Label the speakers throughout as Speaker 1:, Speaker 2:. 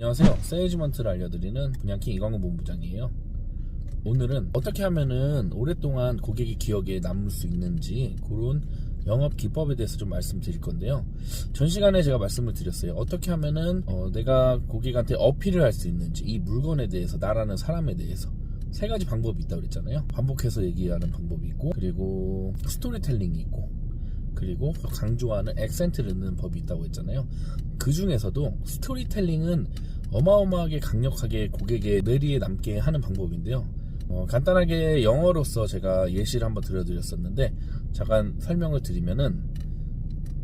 Speaker 1: 안녕하세요. 세일즈먼트를 알려드리는 분양킹 이광호 본부장이에요. 오늘은 어떻게 하면은 오랫동안 고객의 기억에 남을 수 있는지 그런 영업 기법에 대해서 좀 말씀드릴 건데요. 전 시간에 제가 말씀을 드렸어요. 어떻게 하면은 어, 내가 고객한테 어필을 할 수 있는지 이 물건에 대해서 나라는 사람에 대해서 세 가지 방법이 있다고 그랬잖아요. 반복해서 얘기하는 방법이 있고 그리고 스토리텔링이 있고 그리고 강조하는 액센트를 넣는 법이 있다고 했잖아요. 그 중에서도 스토리텔링은 어마어마하게 강력하게 고객의 뇌리에 남게 하는 방법인데요. 어, 간단하게 영어로서 제가 예시를 한번 들려드렸었는데 잠깐 설명을 드리면은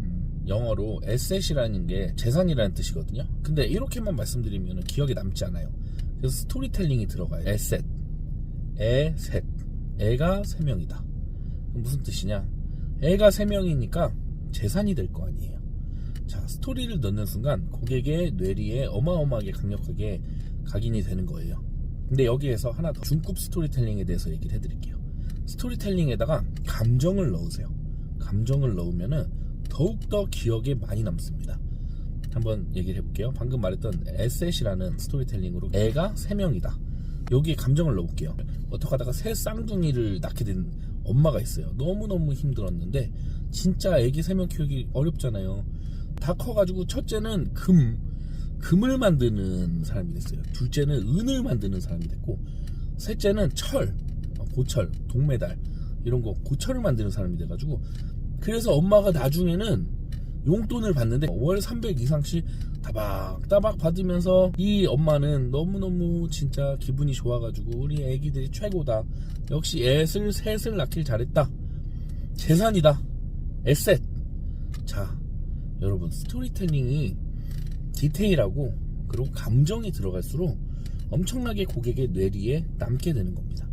Speaker 1: 음, 영어로 에셋이라는 게 재산이라는 뜻이거든요. 근데 이렇게만 말씀드리면 기억에 남지 않아요. 그래서 스토리텔링이 들어가요. 에셋, 에셋, 애가 세 명이다. 무슨 뜻이냐? 애가 세 명이니까 재산이 될 거 아니에요. 자, 스토리를 넣는 순간 고객의 뇌리에 어마어마하게 강력하게 각인이 되는 거예요. 근데 여기에서 하나 더 중급 스토리텔링에 대해서 얘기를 해드릴게요. 스토리텔링에다가 감정을 넣으세요. 감정을 넣으면은 더욱더 기억에 많이 남습니다. 한번 얘기를 해볼게요. 방금 말했던 에셋이라는 스토리텔링으로 애가 3명이다. 여기에 감정을 넣어볼게요. 어떻게 하다가 새 쌍둥이를 낳게 된 엄마가 있어요. 너무너무 힘들었는데 진짜 애기 3명 키우기 어렵잖아요. 다 커가지고 첫째는 금, 금을 만드는 사람이 됐어요. 둘째는 은을 만드는 사람이 됐고 셋째는 철, 어, 고철, 동메달 이런 거 고철을 만드는 사람이 돼가지고 그래서 엄마가 나중에는 용돈을 받는데 월 300 이상씩 따박따박 받으면서 이 엄마는 너무너무 진짜 기분이 좋아가지고 우리 애기들이 최고다. 역시 애를 셋을 낳길 잘했다. 재산이다. 에셋. 자, 여러분 스토리텔링이 디테일하고 그리고 감정이 들어갈수록 엄청나게 고객의 뇌리에 남게 되는 겁니다.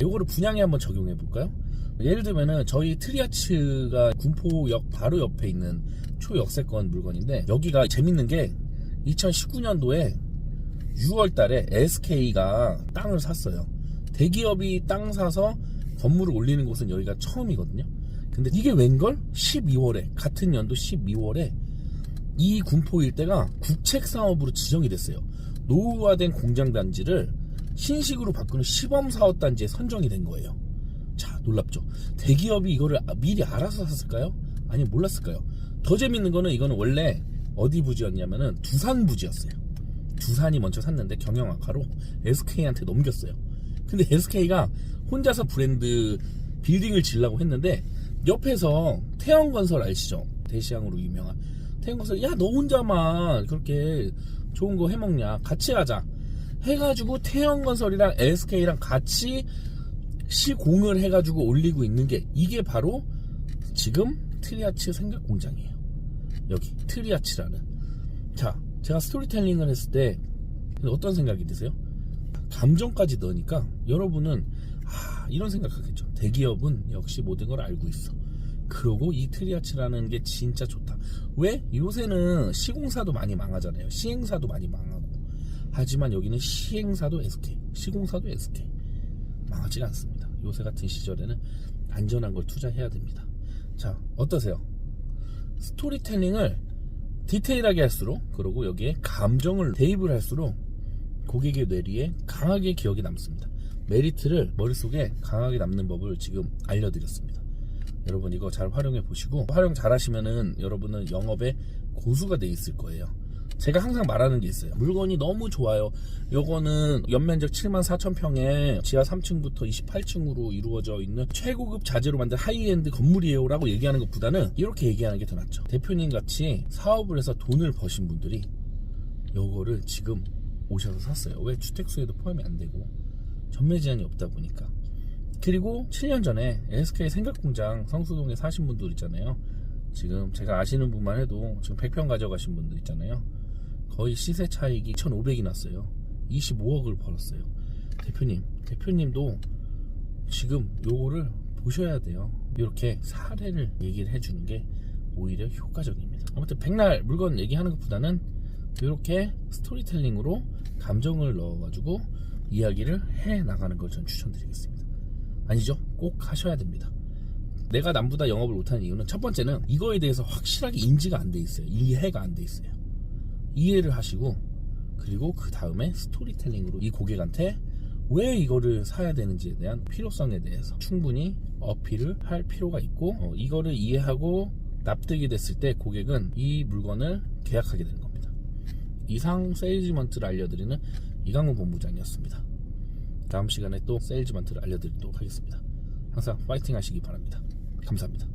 Speaker 1: 요거를 분양에 한번 적용해 볼까요? 예를 들면은 저희 트리아츠가 군포역 바로 옆에 있는 초역세권 물건인데 여기가 재밌는 게 2019년도에 6월 달에 SK가 땅을 샀어요. 대기업이 땅 사서 건물을 올리는 곳은 여기가 처음이거든요. 근데 이게 웬걸? 12월에 같은 연도 12월에 이 군포 일대가 국책 사업으로 지정이 됐어요. 노후화된 공장 단지를 신식으로 바꾸는 시범 사업 단지에 선정이 된 거예요. 자, 놀랍죠. 대기업이 이거를 미리 알아서 샀을까요? 아니 몰랐을까요? 더 재밌는 거는 이거는 원래 어디 부지였냐면은 두산 부지였어요. 두산이 먼저 샀는데 경영 악화로 SK한테 넘겼어요. 근데 SK가 혼자서 브랜드 빌딩을 지려고 했는데 옆에서 태영건설 아시죠? 대시양으로 유명한 태영건설 야 너 혼자만 그렇게 좋은 거 해먹냐 같이 하자 해가지고 태영건설이랑 SK랑 같이 시공을 해가지고 올리고 있는 게 이게 바로 지금 트리아치 생각 공장이에요. 여기 트리아치라는. 자, 제가 스토리텔링을 했을 때 어떤 생각이 드세요? 감정까지 넣으니까 여러분은 아 이런 생각하겠죠. 대기업은 역시 모든 걸 알고 있어. 그러고 이 트리아치라는 게 진짜 좋다. 왜? 요새는 시공사도 많이 망하잖아요. 시행사도 많이 망하고. 하지만 여기는 시행사도 SK, 시공사도 SK. 망하지가 않습니다. 요새 같은 시절에는 안전한 걸 투자해야 됩니다. 자, 어떠세요? 스토리텔링을 디테일하게 할수록 그리고 여기에 감정을 대입을 할수록 고객의 뇌리에 강하게 기억이 남습니다. 메리트를 머릿속에 강하게 남는 법을 지금 알려드렸습니다. 여러분 이거 잘 활용해 보시고 활용 잘 하시면은 여러분은 영업에 고수가 돼 있을 거예요. 제가 항상 말하는 게 있어요. 물건이 너무 좋아요. 요거는 연면적 7만 4천 평에 지하 3층부터 28층으로 이루어져 있는 최고급 자재로 만든 하이엔드 건물이에요 라고 얘기하는 것보다는 이렇게 얘기하는 게 더 낫죠. 대표님 같이 사업을 해서 돈을 버신 분들이 요거를 지금 오셔서 샀어요. 왜 주택수에도 포함이 안 되고 전매 제한이 없다 보니까. 그리고 7년 전에 SK 생각공장 성수동에 사신 분들 있잖아요. 지금 제가 아시는 분만 해도 지금 100평 가져가신 분들 있잖아요. 거의 시세 차익이 1,500이 났어요. 25억을 벌었어요. 대표님, 대표님도 지금 요거를 보셔야 돼요. 이렇게 사례를 얘기를 해주는 게 오히려 효과적입니다. 아무튼 백날 물건 얘기하는 것보다는 이렇게 스토리텔링으로 감정을 넣어가지고 이야기를 해 나가는 걸 전 추천드리겠습니다. 아니죠? 꼭 하셔야 됩니다. 내가 남보다 영업을 못하는 이유는 첫 번째는 이거에 대해서 확실하게 인지가 안 돼 있어요. 이해가 안 돼 있어요. 이해를 하시고 그리고 그 다음에 스토리텔링으로 이 고객한테 왜 이거를 사야 되는지에 대한 필요성에 대해서 충분히 어필을 할 필요가 있고 어, 이거를 이해하고 납득이 됐을 때 고객은 이 물건을 계약하게 되는 겁니다. 이상 세일즈먼트를 알려드리는 이강훈 본부장이었습니다. 다음 시간에 또 세일즈먼트를 알려드리도록 하겠습니다. 항상 파이팅 하시기 바랍니다. 감사합니다.